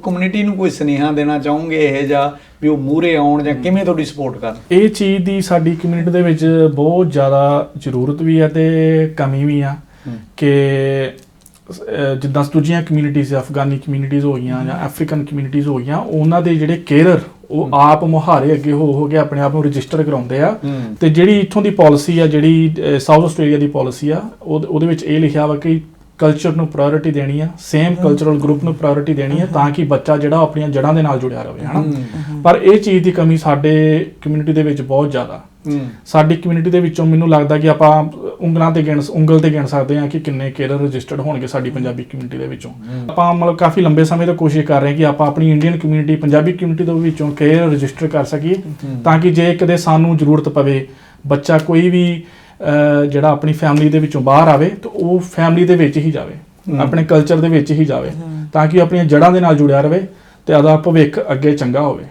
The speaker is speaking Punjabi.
ਕਮਿਊਨਿਟੀ ਨੂੰ ਕੋਈ ਸੁਨੇਹਾ ਦੇਣਾ ਚਾਹੋਗੇ ਇਹ ਜਾਂ ਵੀ ਉਹ ਮੂਹਰੇ ਆਉਣ ਜਾਂ ਕਿਵੇਂ ਤੁਹਾਡੀ ਸਪੋਰਟ ਕਰਨ? ਇਹ ਚੀਜ਼ ਦੀ ਸਾਡੀ ਕਮਿਊਨਿਟੀ ਦੇ ਵਿੱਚ ਬਹੁਤ ਜ਼ਿਆਦਾ ਜ਼ਰੂਰਤ ਵੀ ਹੈ ਤੇ ਕਮੀ ਵੀ ਆ ਕਿ ਜਿੱਦਾਂ ਦੂਜੀਆਂ ਕਮਿਊਨਿਟੀਜ਼ ਅਫਗਾਨੀ ਕਮਿਊਨਿਟੀਜ਼ ਹੋ ਗਈਆਂ ਜਾਂ ਅਫਰੀਕਨ ਕਮਿਊਨਿਟੀਜ਼ ਹੋ ਗਈਆਂ ਉਹਨਾਂ ਦੇ ਜਿਹੜੇ ਕੇਅਰਰ ਉਹ ਆਪ ਮੁਹਾਰੇ ਅੱਗੇ ਹੋ ਹੋ ਕੇ ਆਪਣੇ ਆਪ ਨੂੰ ਰਜਿਸਟਰ ਕਰਾਉਂਦੇ ਆ। ਤੇ ਜਿਹੜੀ ਇੱਥੋਂ ਦੀ ਪਾਲਿਸੀ ਆ ਜਿਹੜੀ ਸਾਊਥ ਆਸਟ੍ਰੇਲੀਆ ਦੀ ਪਾਲਿਸੀ ਆ ਉਹ- ਉਹਦੇ ਵਿੱਚ ਇਹ ਲਿਖਿਆ ਵਾ ਕਿ ਕਲਚਰ ਨੂੰ ਪ੍ਰਾਇੋਰਟੀ ਦੇਣੀ ਆ ਸੇਮ ਕਲਚਰਲ ਗਰੁੱਪ ਨੂੰ ਪ੍ਰਾਇੋਰਟੀ ਦੇਣੀ ਆ ਤਾਂ ਕਿ ਬੱਚਾ ਜਿਹੜਾ ਉਹ ਆਪਣੀਆਂ ਜੜ੍ਹਾਂ ਦੇ ਨਾਲ ਜੁੜਿਆ ਰਹੇ ਹਨਾ? ਪਰ ਇਹ ਚੀਜ਼ ਦੀ ਕਮੀ ਸਾਡੇ ਕਮਿਊਨਿਟੀ ਦੇ ਵਿੱਚ ਬਹੁਤ ਜ਼ਿਆਦਾ। ਸਾਡੀ ਕਮਿਊਨਿਟੀ ਦੇ ਵਿੱਚੋਂ ਮੈਨੂੰ ਲੱਗਦਾ ਕਿ ਆਪਾਂ ਉਂਗਲਾਂ ਤੇ ਗਿਣ ਉਂਗਲ ਤੇ ਗਿਣ ਸਕਦੇ ਹਾਂ ਕਿ ਕਿੰਨੇ ਕੇਰਰ ਰਜਿਸਟਰਡ ਹੋਣਗੇ ਸਾਡੀ ਪੰਜਾਬੀ ਕਮਿਊਨਿਟੀ ਦੇ ਵਿੱਚੋਂ। ਆਪਾਂ ਮਤਲਬ ਕਾਫੀ ਲੰਬੇ ਸਮੇਂ ਤੋਂ ਕੋਸ਼ਿਸ਼ ਕਰ ਰਹੇ ਹਾਂ ਕਿ ਆਪਾਂ ਆਪਣੀ ਇੰਡੀਅਨ ਕਮਿਊਨਿਟੀ ਪੰਜਾਬੀ ਕਮਿਊਨਿਟੀ ਦੇ ਵਿੱਚੋਂ ਕੇਰਰ ਰਜਿਸਟਰ ਕਰ ਸਕੀਏ ਤਾਂ ਕਿ ਜੇ ਕਦੇ ਸਾਨੂੰ ਜ਼ਰੂਰਤ ਪਵੇ ਬੱਚਾ ਕੋਈ ਵੀ ਜਿਹੜਾ ਆਪਣੀ ਫੈਮਿਲੀ ਦੇ ਵਿੱਚੋਂ ਬਾਹਰ ਆਵੇ ਤਾਂ ਉਹ ਫੈਮਿਲੀ ਦੇ ਵਿੱਚ ਹੀ ਜਾਵੇ ਆਪਣੇ ਕਲਚਰ ਦੇ ਵਿੱਚ ਹੀ ਜਾਵੇ ਤਾਂ ਕਿ ਆਪਣੀਆਂ ਜੜ੍ਹਾਂ ਦੇ ਨਾਲ ਜੁੜਿਆ ਰਵੇ ਤੇ ਆਦਾ ਭਵਿੱਖ ਅੱਗੇ ਚੰਗਾ ਹੋਵੇ।